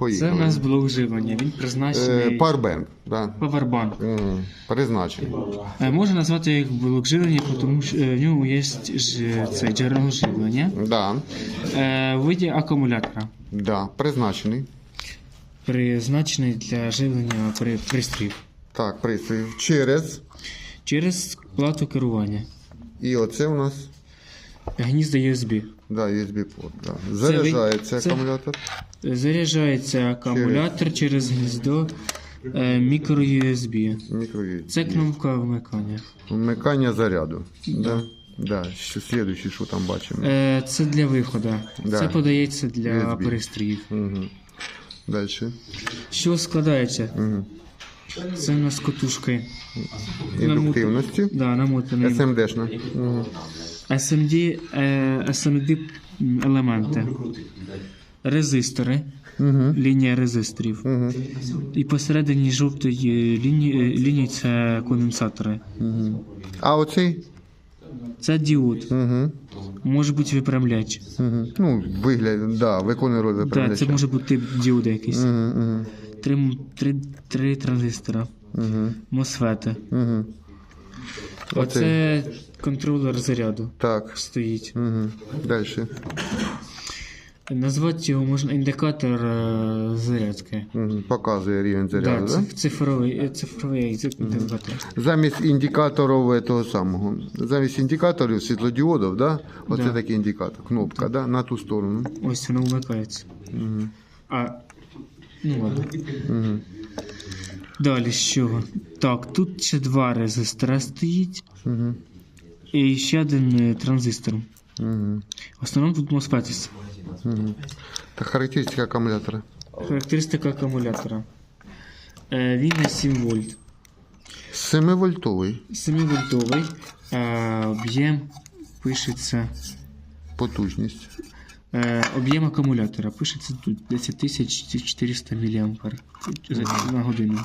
Поїхали. Це у нас блок живлення. Він Е, призначений Powerbank, да. павербанк. Мгм. Призначений. Е, Можна назвати як блок живлення, тому що е, в ньому є це джерело живлення Да. е, в виді акумулятора, Да. Призначений. призначений для живлення при, пристроїв Так, пристрій. Через. через плату керування. І оце у нас Гнізда USB. да, USB порт. Да. Заряджається це- акумулятор. Заряджається акумулятор через гніздо е, мікро-USB. Мікро Це кнопка вмикання. Вмикання заряду. Да. Да. Що, слідуючий, що там бачимо. Е, Це для виходу. Да. Це подається для USB. пристроїв. Угу. Далі. Що складається? Угу. Це у нас котушки. Індуктивності. Да, намотаний. СМДшна. Угу. SMD, е, SMD елементи. Резистори. Угу. Лінія резисторів. Угу. І посередині жовтої лінії, е, лінії це конденсатори. Угу. А оцей? Це діод. Угу. Може бути випрямляч. Угу. Ну, вигляд, да, виконує роль Так, виправляча. це може бути тип діода якийсь. Угу, угу. Три, три, три транзистора. Угу. Мосфети. Угу. Оце контролер заряду Так. стоїть. Угу. Далі. Назвати його можна індикатор е, зарядки. Показує рівень заряду, Так, да? циф- цифровий, е, цифровий індикатор. Замість індикаторів того самого. Замість індикаторів світлодіодів, да? Оце Да. такий індикатор. Кнопка, да? на ту сторону. Ось воно вмикається. Угу. А, ну ладно. Угу. Далі з чого? Так, тут ще два резистора стоїть. Угу. І ще один е, транзистор. Угу. В основному тут MOSFET. Угу. Так характеристика акумулятора. Характеристика акумулятора. Е, він на 7 вольт. 7-вольтовий. 7 вольтовий. Е, об'єм пишеться. Потужність. Е, об'єм акумулятора пишеться тут 10400 мА на годину.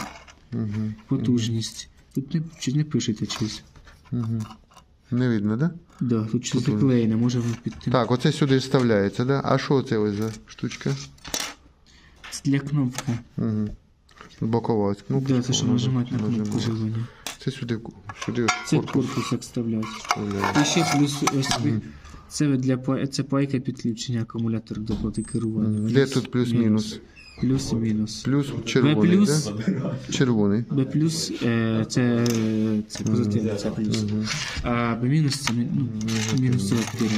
Угу. Потужність. Тут не, чи не пишеться щось. Угу. Не видно, да? Да, тут щось заклеєне, може воно під тим. Так, оце сюди вставляється, да? А що це ось за штучка? Це для кнопки. Угу. Бокова ось кнопка. Да, це що нажимати на кнопку живлення. Це сюди, сюди Це корпус корпус як вставляють. І ще плюс ось ви- це для це пайка підключення акумулятора до плати керування. Де тут плюс-мінус? Плюс і мінус. Плюс червоний, плюс. да? Червоний. Б плюс е, це, це позитивний, це плюс. А Б мінус це мі- ну, мінус 44.